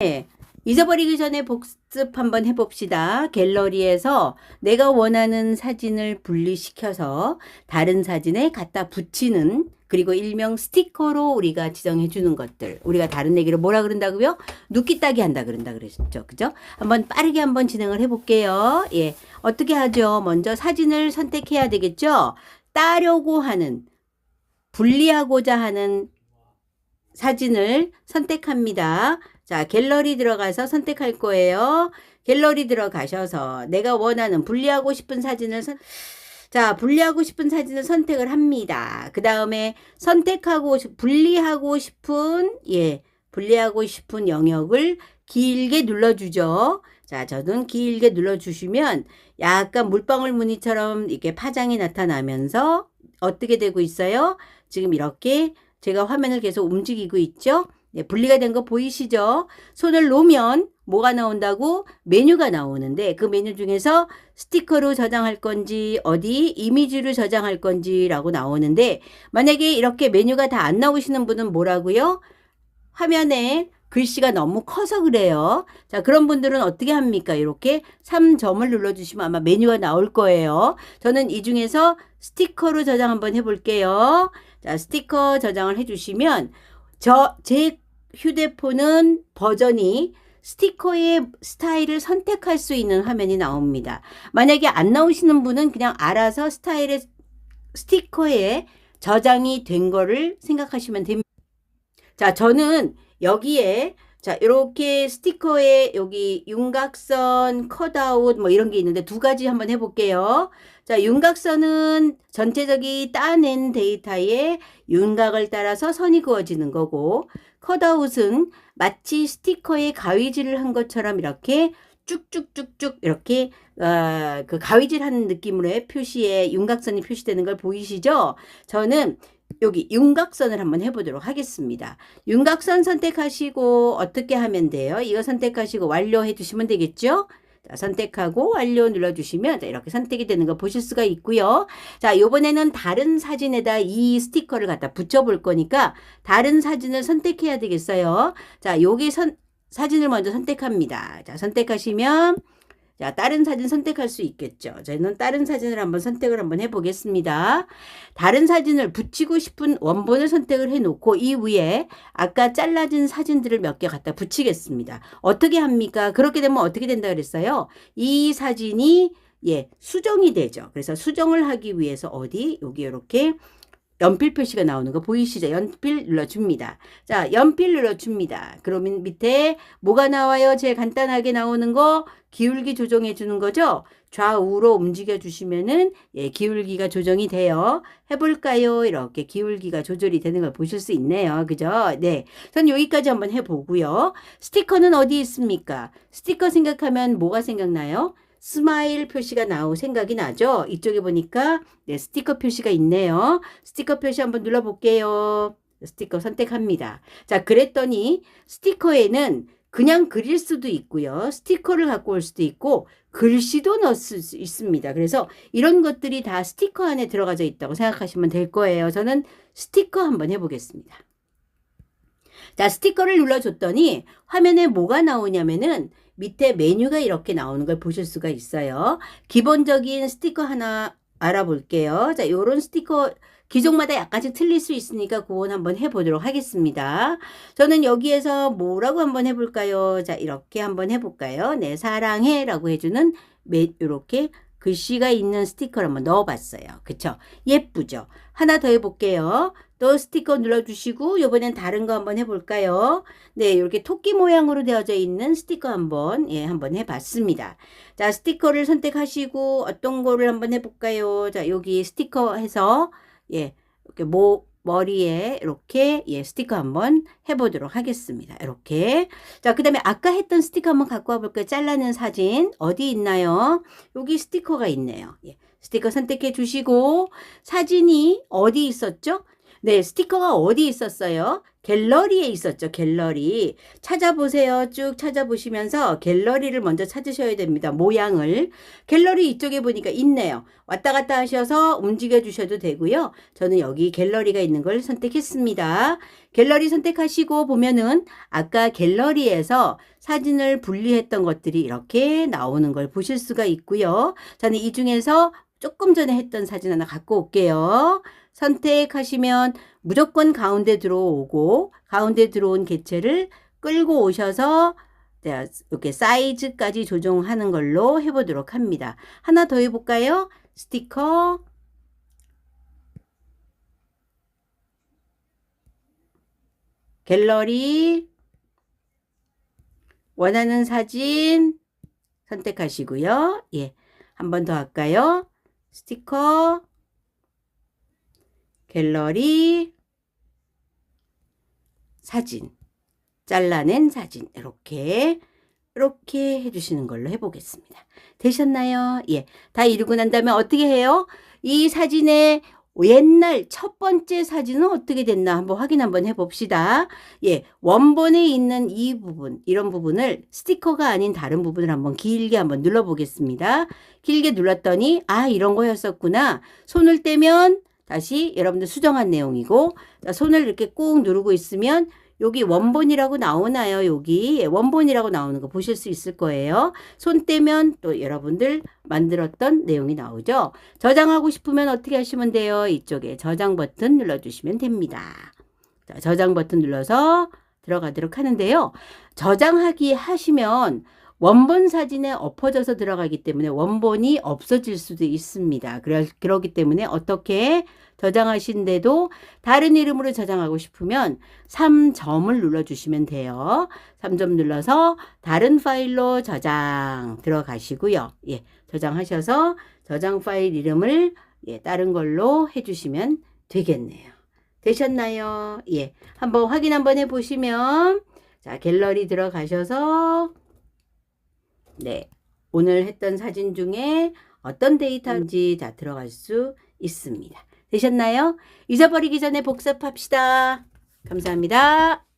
네, 잊어버리기 전에 복습 한번 해봅시다. 갤러리에서 내가 원하는 사진을 분리시켜서 다른 사진에 갖다 붙이는 그리고 일명 스티커로 우리가 지정해 주는 것들. 우리가 다른 얘기로 뭐라 그런다고요? 눕기 따기 한다 그런다 그랬죠. 그죠? 한번 빠르게 한번 진행을 해 볼게요. 예. 어떻게 하죠? 먼저 사진을 선택해야 되겠죠? 따려고 하는 분리하고자 하는 사진을 선택합니다. 자, 갤러리 들어가서 선택할 거예요. 갤러리 들어가셔서 내가 원하는 분리하고 싶은 사진을 선 자, 분리하고 싶은 사진을 선택을 합니다. 그 다음에 선택하고, 싶- 분리하고 싶은, 예, 분리하고 싶은 영역을 길게 눌러주죠. 자, 저는 길게 눌러주시면 약간 물방울 무늬처럼 이렇게 파장이 나타나면서 어떻게 되고 있어요? 지금 이렇게 제가 화면을 계속 움직이고 있죠? 네, 분리가 된 거 보이시죠? 손을 놓으면 뭐가 나온다고? 메뉴가 나오는데 그 메뉴 중에서 스티커로 저장할 건지 어디 이미지로 저장할 건지라고 나오는데 만약에 이렇게 메뉴가 다 안 나오시는 분은 뭐라고요? 화면에 글씨가 너무 커서 그래요. 자, 그런 분들은 어떻게 합니까? 이렇게 3점을 눌러주시면 아마 메뉴가 나올 거예요. 저는 이 중에서 스티커로 저장 한번 해볼게요. 자, 스티커 저장을 해주시면 저, 제 휴대폰은 버전이 스티커의 스타일을 선택할 수 있는 화면이 나옵니다. 만약에 안 나오시는 분은 그냥 알아서 스타일의 스티커에 저장이 된 거를 생각하시면 됩니다. 자, 저는 여기에 자, 이렇게 스티커에 여기 윤곽선, 컷아웃 뭐 이런 게 있는데 두 가지 한번 해볼게요. 자, 윤곽선은 전체적인 따낸 데이터에 윤곽을 따라서 선이 그어지는 거고, 컷아웃은 마치 스티커에 가위질을 한 것처럼 이렇게 쭉쭉쭉쭉 이렇게 어, 그 가위질 하는 느낌으로의 표시에 윤곽선이 표시되는 걸 보이시죠? 저는 여기 윤곽선을 한번 해보도록 하겠습니다. 윤곽선 선택하시고 어떻게 하면 돼요? 이거 선택하시고 완료해 주시면 되겠죠? 자, 선택하고 완료 눌러주시면 자, 이렇게 선택이 되는 거 보실 수가 있고요. 자, 요번에는 다른 사진에다 이 스티커를 갖다 붙여볼 거니까 다른 사진을 선택해야 되겠어요. 자, 여기 선, 사진을 먼저 선택합니다. 자, 선택하시면 자, 다른 사진 선택할 수 있겠죠. 저는 다른 사진을 한번 선택을 한번 해보겠습니다. 다른 사진을 붙이고 싶은 원본을 선택을 해놓고 이 위에 아까 잘라진 사진들을 몇 개 갖다 붙이겠습니다. 어떻게 합니까? 그렇게 되면 어떻게 된다 그랬어요? 이 사진이 예, 수정이 되죠. 그래서 수정을 하기 위해서 어디? 여기 이렇게 연필 표시가 나오는 거 보이시죠? 연필 눌러줍니다. 자, 연필 눌러줍니다. 그러면 밑에 뭐가 나와요? 제일 간단하게 나오는 거 기울기 조정해 주는 거죠? 좌우로 움직여 주시면은 예, 기울기가 조정이 돼요. 해볼까요? 이렇게 기울기가 조절이 되는 걸 보실 수 있네요. 그죠? 네. 전 여기까지 한번 해보고요. 스티커는 어디 있습니까? 스티커 생각하면 뭐가 생각나요? 스마일 표시가 나오 생각이 나죠? 이쪽에 보니까 네, 스티커 표시가 있네요. 스티커 표시 한번 눌러볼게요. 스티커 선택합니다. 자, 그랬더니 스티커에는 그냥 그릴 수도 있고요. 스티커를 갖고 올 수도 있고 글씨도 넣을 수 있습니다. 그래서 이런 것들이 다 스티커 안에 들어가져 있다고 생각하시면 될 거예요. 저는 스티커 한번 해보겠습니다. 자, 스티커를 눌러줬더니 화면에 뭐가 나오냐면은 밑에 메뉴가 이렇게 나오는 걸 보실 수가 있어요. 기본적인 스티커 하나 알아볼게요. 자, 요런 스티커 기종마다 약간씩 틀릴 수 있으니까 그건 한번 해보도록 하겠습니다. 저는 여기에서 뭐라고 한번 해볼까요? 자, 이렇게 한번 해볼까요? 네, 사랑해 라고 해주는 이렇게 글씨가 있는 스티커를 한번 넣어봤어요. 그쵸? 예쁘죠? 하나 더 해볼게요. 또 스티커 눌러주시고 이번엔 다른 거 한번 해볼까요? 네, 이렇게 토끼 모양으로 되어져 있는 스티커 한번 예, 한번 해봤습니다. 자, 스티커를 선택하시고 어떤 거를 한번 해볼까요? 자, 여기 스티커 해서 예, 이렇게 모 머리에 이렇게 예, 스티커 한번 해보도록 하겠습니다. 이렇게. 자, 그 다음에 아까 했던 스티커 한번 갖고 와볼까요? 잘라낸 사진 어디 있나요? 여기 스티커가 있네요. 예, 스티커 선택해 주시고 사진이 어디 있었죠? 네, 스티커가 어디 있었어요? 갤러리에 있었죠, 갤러리. 찾아보세요. 쭉 찾아보시면서 갤러리를 먼저 찾으셔야 됩니다. 모양을. 갤러리 이쪽에 보니까 있네요. 왔다 갔다 하셔서 움직여 주셔도 되고요. 저는 여기 갤러리가 있는 걸 선택했습니다. 갤러리 선택하시고 보면은 아까 갤러리에서 사진을 분리했던 것들이 이렇게 나오는 걸 보실 수가 있고요. 저는 이 중에서 조금 전에 했던 사진 하나 갖고 올게요. 선택하시면 무조건 가운데 들어오고 가운데 들어온 개체를 끌고 오셔서 자, 이렇게 사이즈까지 조정하는 걸로 해보도록 합니다. 하나 더 해볼까요? 스티커 갤러리 원하는 사진 선택하시고요. 예. 한 번 더 할까요? 스티커 갤러리 사진 잘라낸 사진 이렇게 이렇게 해주시는 걸로 해보겠습니다. 되셨나요? 예, 다 이루고 난 다음에 어떻게 해요? 이 사진의 옛날 첫 번째 사진은 어떻게 됐나 한번 확인 한번 해봅시다. 예, 원본에 있는 이 부분, 이런 부분을 스티커가 아닌 다른 부분을 한번 길게 한번 눌러보겠습니다. 길게 눌렀더니 아 이런 거였었구나. 손을 떼면 다시 여러분들 수정한 내용이고 자, 손을 이렇게 꾹 누르고 있으면 여기 원본이라고 나오나요? 여기 예, 원본이라고 나오는 거 보실 수 있을 거예요. 손 떼면 또 여러분들 만들었던 내용이 나오죠. 저장하고 싶으면 어떻게 하시면 돼요? 이쪽에 저장 버튼 눌러주시면 됩니다. 자, 저장 버튼 눌러서 들어가도록 하는데요. 저장하기 하시면 원본 사진에 엎어져서 들어가기 때문에 원본이 없어질 수도 있습니다. 그러, 그렇기 때문에 어떻게 저장하신데도 다른 이름으로 저장하고 싶으면 3점을 눌러주시면 돼요. 3점 눌러서 다른 파일로 저장 들어가시고요. 예, 저장하셔서 저장 파일 이름을 예, 다른 걸로 해주시면 되겠네요. 되셨나요? 예, 한번 확인 한번 해보시면 자 갤러리 들어가셔서 네, 오늘 했던 사진 중에 어떤 데이터인지 다 들어갈 수 있습니다. 되셨나요? 잊어버리기 전에 복습합시다. 감사합니다.